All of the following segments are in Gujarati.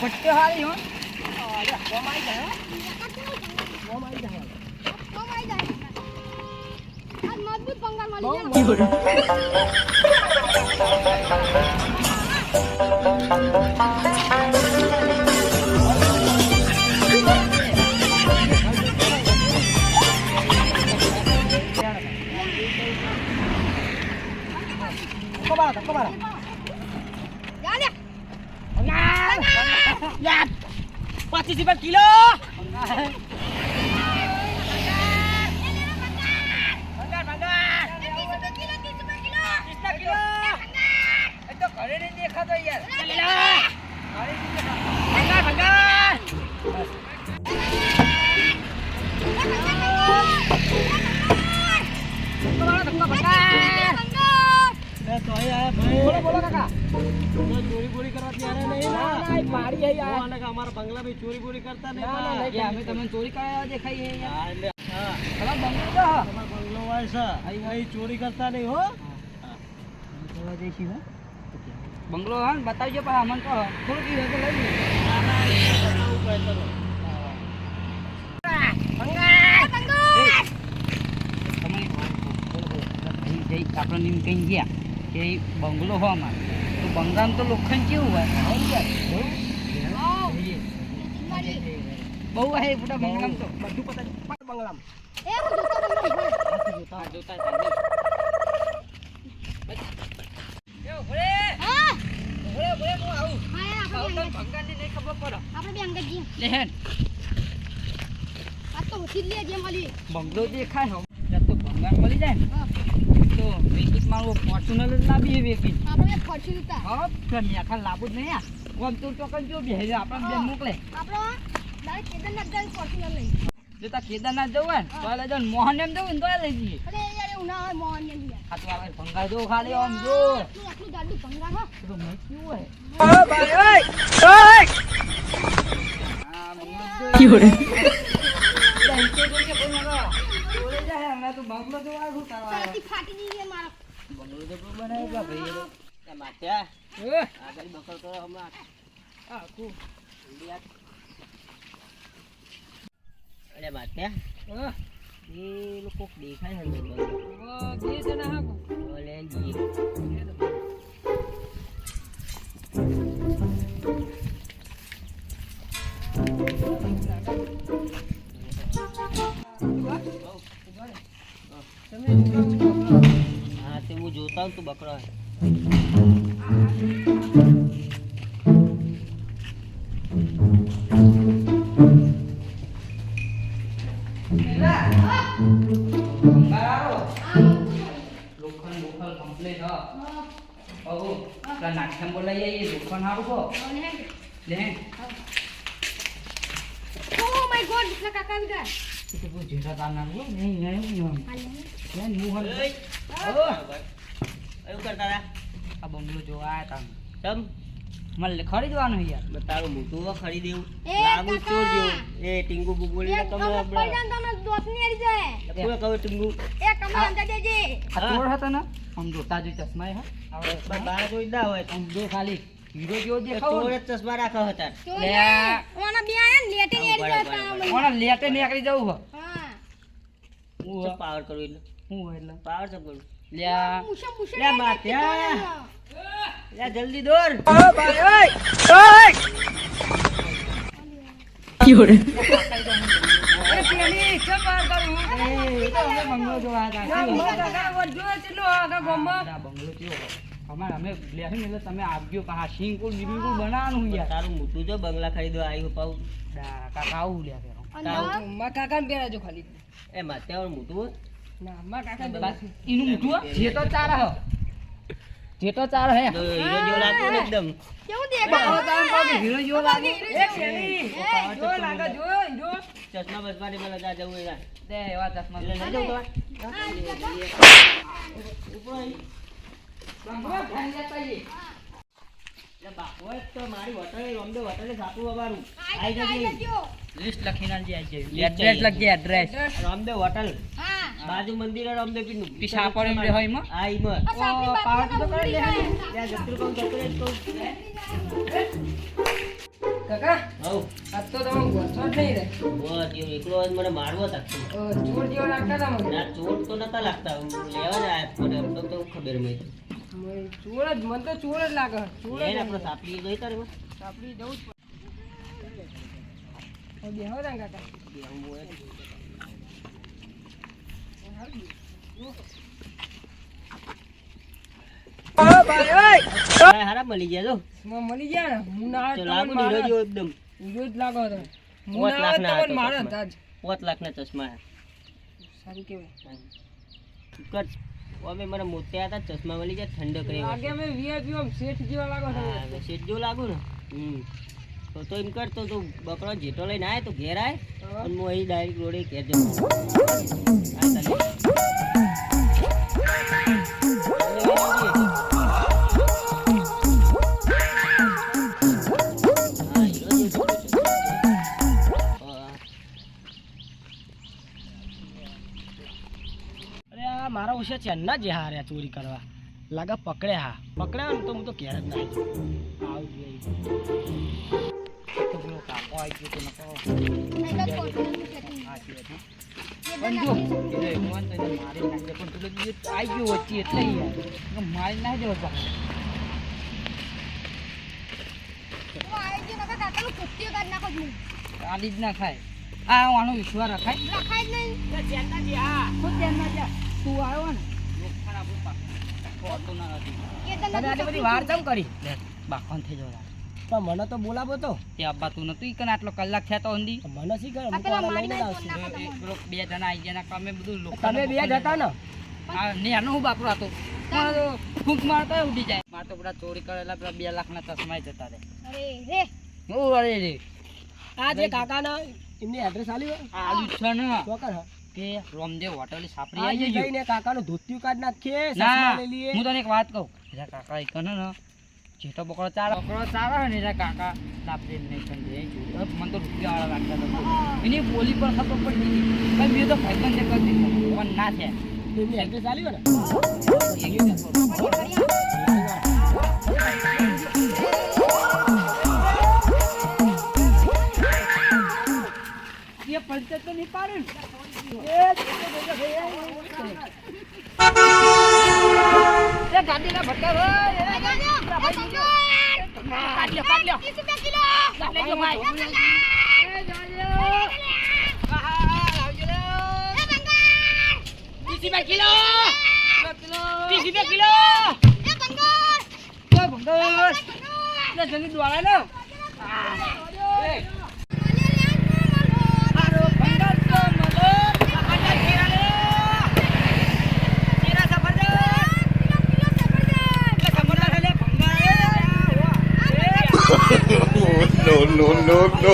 પટ્ટો હારી હો. મોમાઈ જાય મોમાઈ જાય મોમાઈ જાય આ મજબૂત બંગાળ મળી પચીસ રૂપિયા કિલો. દેખાતો યાર. ભંગાર ભંગાર. ભંગાર. અમારા બંગલા ભાઈ ચોરી બોરી કરતા નહીં અમે તમને ચોરી કરવા દેખાઈએ બંગલો હોય છે. ચોરી કરતા નહીં હો. બંગલો હા ને બતાવજો પણ અમને કહો થોડું લઈ આપણને કઈ ગયા? કે બંગલો હો અમારે તો બંગલામાં તો લોખંડ કેવું હોય? બહુ હે ફૂટા બંગલામ. તો બધું પતા બંગલામ જોતા જોતા બંગલો દેખાય તો ભંગાર મળી જાય તો વેકીટ મારું ફોર્ચ્યુનર જ લાવીએ વેકીટ આપણે ફોર્ચ્યુનર તા. હા તો મેખા લાવવું જ નહીં આ. આમ તો ટોકન જો બે આપણે બેન મોકલે. આપણો ડાયરેક્ટ કેદારનાથ જાય ફોર્ચ્યુનર લઈ. જો તા કેદારનાથ જવું હોય ને તો આ જન ને. મોહન એમ જવું તો આ લઈ જઈએ. અરે યાર એવું ના હોય મોહન એમ યાર. આ તો આવે ભંગા જો ખાલી આમ જો. આટલું જાડું ભંગા હો. તો મે કેવું હોય. ઓ ભાઈ ઓય હા બંગલો જોડે બંગલો જોવા શું કરવા છાતી ફાટી ગઈ છે મારો. બંગલો તો બનાવ્યો ભાઈ એ માથ્યા, એ. આગળ બકર કરો હમણાં. આ કુ અરે માથ્યા, હા એ. લોકો દેખાય અંદર. બંગલો. ઓ જે છે ને હા ઓલે જી. con tôi bật rồi. લોખંડ લોખંડ કમ્પ્લીટ હ બહુ પેલા નાખ્યા બોલાઈએ એ લોખંડ હારું કો લે ઓ માય ગોડ એટલે કાકા વિગા itu pun jasa tanah gua nih nih nih nih nih nih nih એવું કરતા હતા? આ બંગલો જોવા આવ્યા હતા તમ મને ખરીદવાનું યાર. તારું મોટું હવે ખરીદ એવું લાગુ ચોર જો એ ટીંગુ બુબુલી ને તમે આપણે તમે દોસ્તની આવી જાય કોઈ કહો ટીંગુ? એ કમર અંદર દેજે. આ ચોર હતો ને આમ જોતા જોઈ ચશ્મા હે હવે બાર જોઈ દા હોય. આમ જો ખાલી હીરો જેવો દેખાવ ચોર ચશ્મા રાખો હતા લે ઓના બે આયા લેટે નીકળી જાવ ઓના લેટે નીકળી જાવ હા. હું. પાવર કરું એટલે. હું એટલે? પાવર સબ કરું લ્યા. લ્યા માથ્યા લ્યા. જલ્દી દોર ઓ તારું મોટું ઓય. બંગલા ખરીદવા આવ્યું પાઉ. કાકા આવું લ્યા કાકા પેરા જો ખાલી. એ માથે મોટું ચાર હ. જે તો ચાર જવું દે એવા ચશ્મા લે તો મારી હોટલે રોમદે હોટલે સાપુ અમારું આઈ જજો. લિસ્ટ લખીને આવી જાય એડ્રેસ. લખજે એડ્રેસ રામદેવ હોટલ. બાજુ મંદિર રામદેવ પીનું પી પર એમ? રહે માં આ ઈમ ઓ પાવર તો કરી લે ત્યાં જતું કહું, જતું તો કાકા હઉ. આજ તો તમે ગોઠો જ નહીં રે બસ, એ એકલો જ મને મારવો તાકતો. અ, ચોર જેવા લાગતા હતા ના, ચોર તો નતા લાગતા. લેવા જ આયા પણ એમ તો તો ખબર મેં ચોર જ મને તો ચોર જ લાગે. ચોર જ આપણે સાપડી ગઈ તારે સાપડી જવું જ બેહો ને કાકા હારા હારા મળી ગયા જો મળી ગયા ને હું ના આવે તો તો લાગુ નીરજો એકદમ હીરો જ લાગો તમે હું પાંચ ના આવે લાખના તો મને હતા મારે ચશ્મા. તાજ પાંચ લાખના ચશ્મા સારું કેવાય કર અમે મને મોત્યા હતા ચશ્મા મળી ગયા ઠંડક રહી લાગે અમે VIP આમ શેઠ જેવા લાગો તમે શેઠ જેવું લાગુ ને. હમ. તો તો એમ કર તો તું બકરો જેટલો લઈને આય તો ઘેર આય હા. અને હું અહીં ડાયરેક્ટ રોડે ઘેર જેવો છે. અરે મારા ઉશે ચેન્ના જે હાર્યા ચોરી કરવા લાગે પકડે હા પકડ્યા ને તો હું તો ઘેર જ ના આવું જોઈએ તો કાકો આવી ગયો તો મારી નાખે પણ પેલો બીજો આવી ગયો વચ્ચે એટલે મારી ના દેવો હું આવી ગયો નકર કાકાનું કુસ્તીઓ કાઢી નાખો છું. આલી જ ના ખાય આ આનો વિશ્વાસ રખાય રખાય ને બધી વાર જમ કરી લે બાકોન થઈ જવા પણ મને તો બોલાવો તો. તે અબ્બા તું નતું ઈ કન આટલો કલાક થયા તો હંદી મને શી કરે આ હું પેલા લઈને આવશે. બે જણા આવી ગયા કામે બધું લોકો તમે બે જ હતા ને? હા નેનો હું બાપરો હતો? ફૂંક મારતો ઉડી જાય. માર તો પેલા ચોરી કરેલા પેલા બે લાખના ચશ્મા જતા રે અરે રે. હું અરે રે. આ જે કાકાના એમની એડ્રેસ આલ્યું આ આલુ છે ને. ચોકર કે રોમદેવ હોટલ સાપરી આવી જઈને કાકાનું ધોતિયું કાઢ નાખીએ ચશ્મા લઈ લઈએ. હું તને એક વાત કહું. કાકા એક ને જેઠો બકરો ચાલે બકરો ચાલે ને એટલે કાકા સાપરી નહીં સમજે. મને તો રૂપિયા વાળા લાગતા હતા એની બોલી પણ ખબર પડી ગઈ પણ મેં તો ભાઈબંધ કરી દીધું પણ ના છે એડ્રેસ ને બઢિયા, બઢિયા. એ પંચાયત નહીં પાડે ને કિલો. કિલો. કિલો. જલ્દી દોડા લો આરો ભંગર તો મલો આના ખેરા લે ખેરા સફરજન લે સફરજન લે ભંગર no, no, no, no.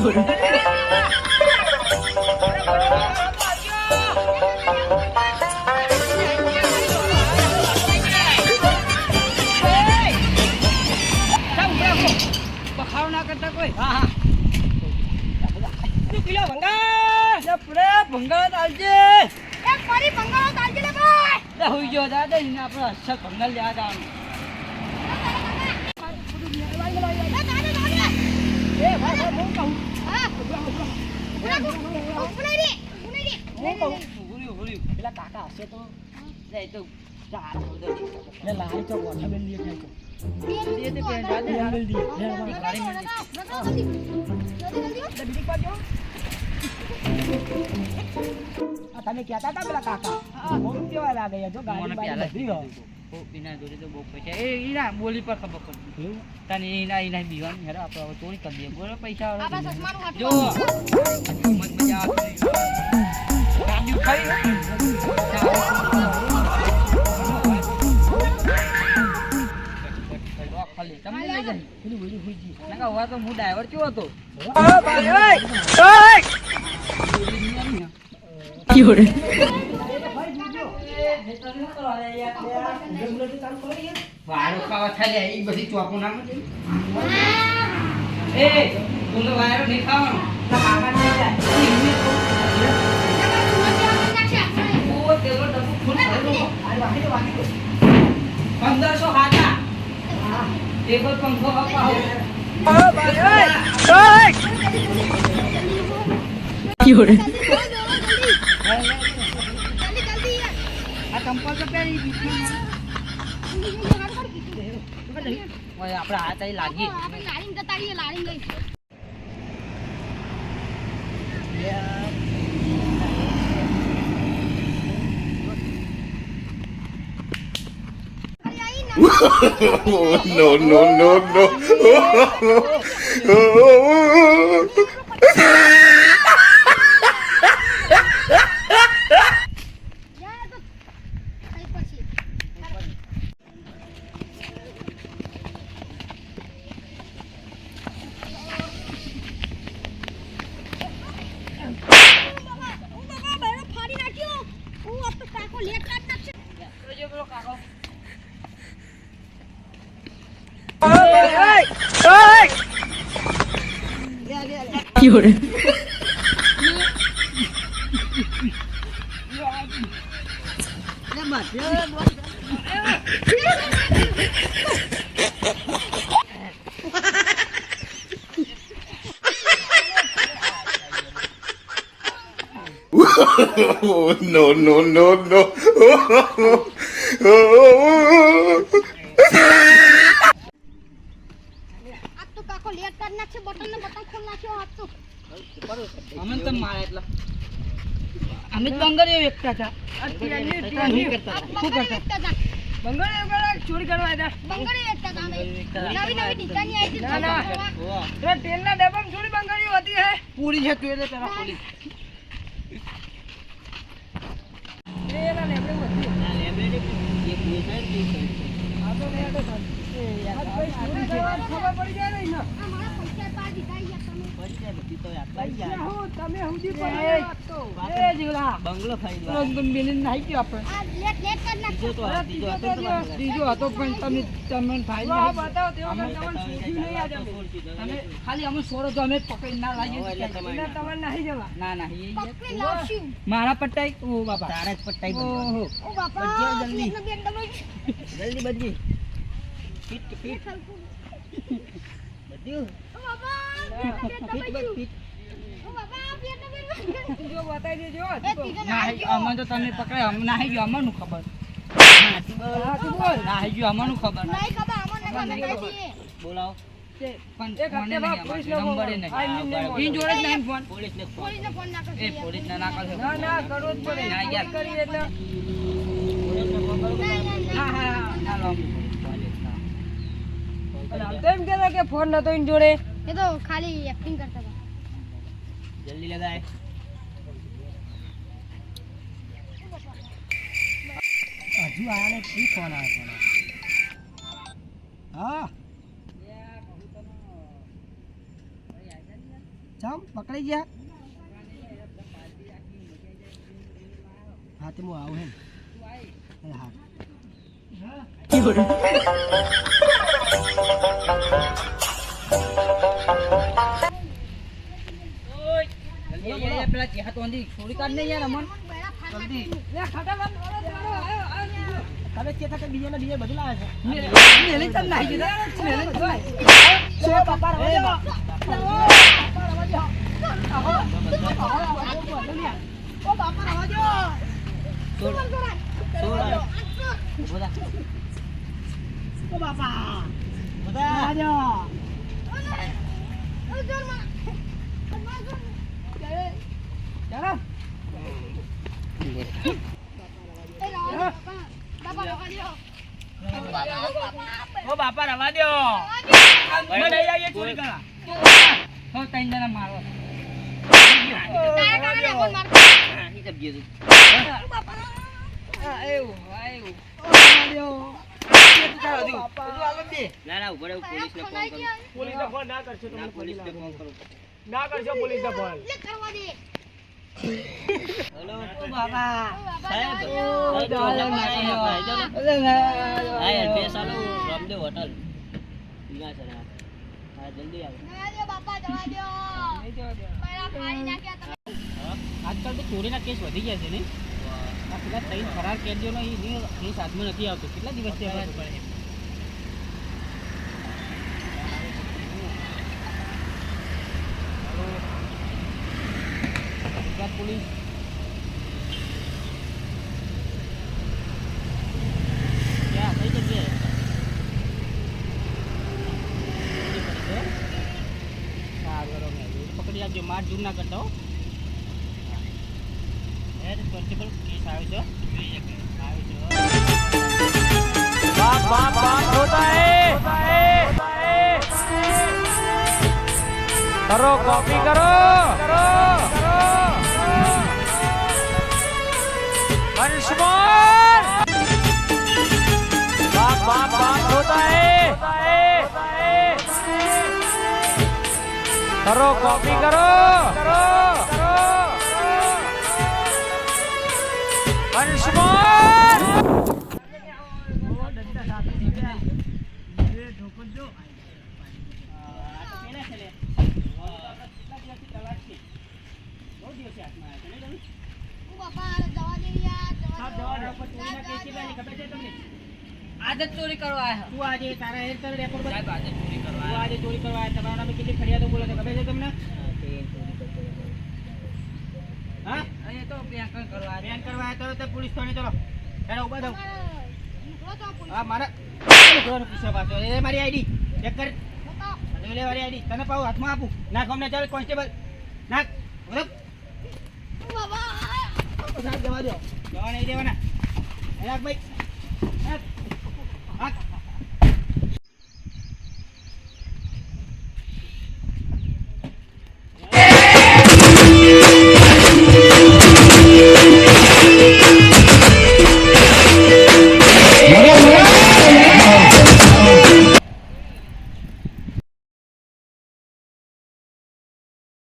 બખાડો દે, દાદા એને આપણે કહું? ભંગલ ઉભર્યું પેલા કાકા હશે તો? તો ચાર બધા. લે લારી તો બેન લઈએ ખાઈ તો. દે તો પેન દે દે દે દે દે દે દે દે દે દે દે દે દે દે તમે કહેતા હતા પેલા કાકા? બહુ કેવા લાગે જો ગાડી બાડી બધી હોય. બહુ જોડે તો બહુ પૈસા એ એના બોલી પર ખબર પડતી? તને એના એના બીવાનું હેરો આપણે હવે ચોરી કરી દઈએ. બોલો પૈસા જો મત મજા આવે. તમને લઈ જાય હું ડ્રાઈવર કયો હતો વાયરો ખાવા થાય ઈ બધી ચોપો ના. એ બોલો વાયરો નહીં ખાવાનો. પંદરસો હાથા. ટેબલ પંખો અપાવો આ ચંપલ તો પહેરી બીચમાં ઓય આપણે હાથ અહીં લાગી Oh, no, no, no, no. Oh, no, no, no, no. અમે તો મારે એટલા અમે જ બંગડીઓ વેચતા હતા શું કરતા હતા? નવી નવી બંગાળી વગાડા ચોરી ના, ના. થોડી બંગાળીઓ હતી હે પૂરી છે તું એટલે પેલા પૂરી એના લેબડે ખબર પડી જાય ને એને. પછી જાય બધી તો યાદ આવી જાય. હું તમે સમજી પડી જાય વાત તો. એ જીવડા. બંગલો ખાઈ લો. રોજ બેન નાઈ ગયો આપણે. બીજો હતો તો હતો પણ તમે તમે ફાઇલ આ બતાવો તેઓ તમને તમને શોધ્યું આજે તમે ખાલી અમે સોરો તો અમે પકડી ના નહીં જવા. ના ના એ. મારા પટ્ટાઈ? ઓ બાપા. તારા જ પટ્ટાઈ ઓહો. જલ્દી. બધી ફીટ ફીટ બધું ફીટ બસ ફીટ જો બોલાવો ફોને નતો જોડે એ તો ખાલી એક્ટિંગ કરતા હતા. જલ્દી લગાય. હજુ આને કી ફોન પણ હા. ચમ પકડી ગયા. હા તે હું આવું હે. એ હા. પેલા જેહાદ વાંધી છોડી કાઢ ને યાર અમન. જલ્દી. લે ખાટા આવો. તમે કે બીજા ને બીજા બધું લાવે છે. મેલે તમ નાહી મેલે સો રવા દો. ઓ બાપા રવા દો તું હા, એવું, હા, એવું. ના ના ઉપર પોલીસ ને ફોન કરો. પોલીસને ના કરશો પોલીસ ને ફોન આજકાલ તો ચોરીના કેસ વધી ગયા છે ને? કેટલા ત્રણ ફરાર કેદીઓનો એ કેસ હાથમાં નથી આવતો. કેટલા દિવસથી આવે છે? ગુજરાત પોલીસ ક્યાં કઈ જગ્યાએ ચોરી કરી છે? સારું બરોબર પકડી આપજો માર ઝૂમ ના કરતા હો હેડ કોન્સ્ટેબલ કેસ આવ્યો છે આવ્યો છે બાપ બાપ બાપ હોતા હે કરો કોપી કરો बाप बाप बाप होता है करो कॉपी करो करो पंचमान ઓ બાપા જવા દે યાર જવા દો આજે ચોરી કરવા આવ્યા તું આજે તારા હેર તારા રેકોર્ડ પર સાહેબ આજે ચોરી કરવા આવ્યા આજે ચોરી કરવા આવ્યા તમારા નામે કેટલી ફરિયાદો બોલે છે ખબર છે તમને? હા અહીંયા તો બેંકણ કરવા આવ્યા બેન કરવા આવ્યા તો તે પોલીસ થાણે ચલો. હેડો ઊભા થાવ. નીકળો તો પોલીસ હા મારા કિસ્સો પાછો. એ મારી આઈડી ચેક કર. લે મારી આઈડી તને પાઉ હાથમાં આપું. નાખ અમને ચાલ કોન્સ્ટેબલ. નાખ. બાબા જવા દો. જવા નહીં દેવાના. રાખ ભાઈ.